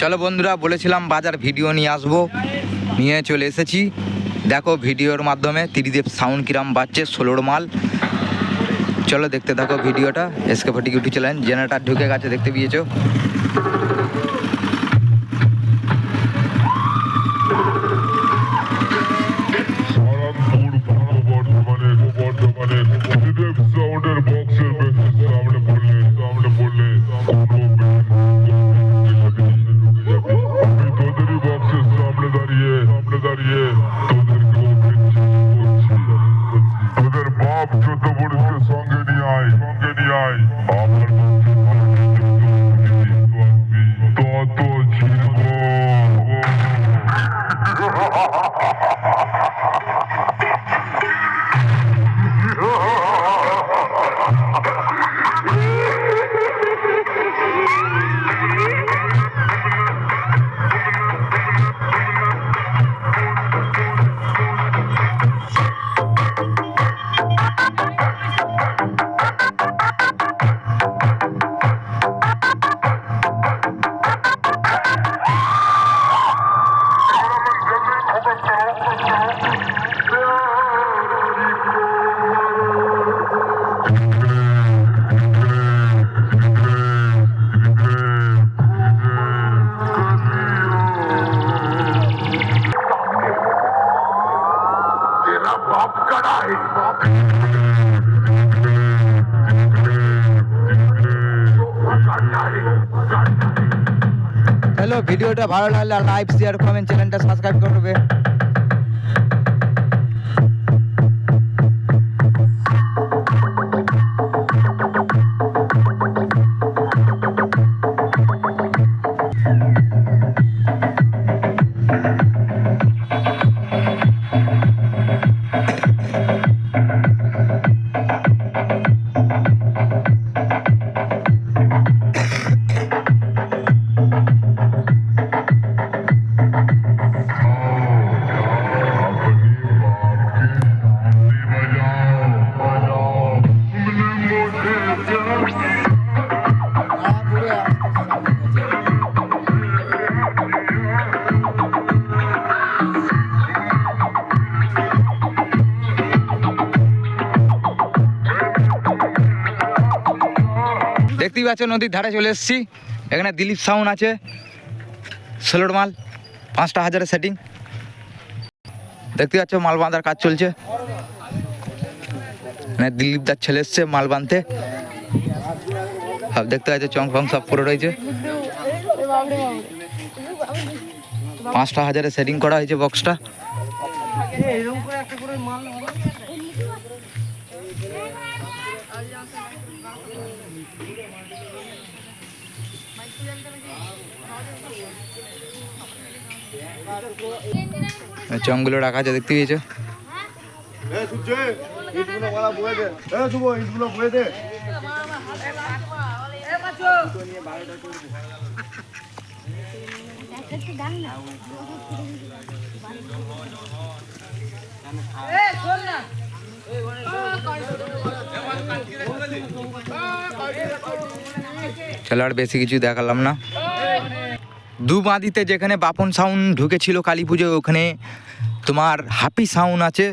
চলো বন্ধুরা, বলেছিলাম বাজার ভিডিও নিয়ে আসব। নিয়ে চলে এসেছি। দেখো ভিডিওর মাধ্যমে ত্রিদেব সাউন্ড কিরাম বাজছে, ষোলোর মাল। চলো দেখতে থাকো ভিডিওটা। SK Fatik YouTube channel generator ঢুকে গেছে, দেখতে পেয়েছ? চোদ্দ পুরুষকে সঙ্গে নিয়ে আয় আয় আমার তত হ্যালো ভিডিওটা ভালো লাগলে লাইক শেয়ার কমেন্ট চ্যানেলটা সাবস্ক্রাইব করবে দেখতেই পাচ্ছ নদীর ধারে চলে এসেছি। এখানে দিলীপ সাউন্ড আছে। ষোলোর মাল, পাঁচটা হাজারের সেটিং দেখতে পাচ্ছ, মাল বাঁধার কাজ চলছে। মানে দিলীপ দার ছেলে এসছে মাল বাঁধতে। সব দেখতে পাচ্ছ, চং ফং সব পুরো রয়েছে। পাঁচটা হাজারে সেটিং করা হয়েছে বক্সটা চংগুলো রাখা আছে দেখতে পেয়েছ? এ চলো আর বেশি কিছু দেখালাম না। দু বাঁদিতে যেখানে বাপন সাউন্ড ঢুকেছিল কালী পুজো ওখানে তোমার হাপি সাউন্ড আছে।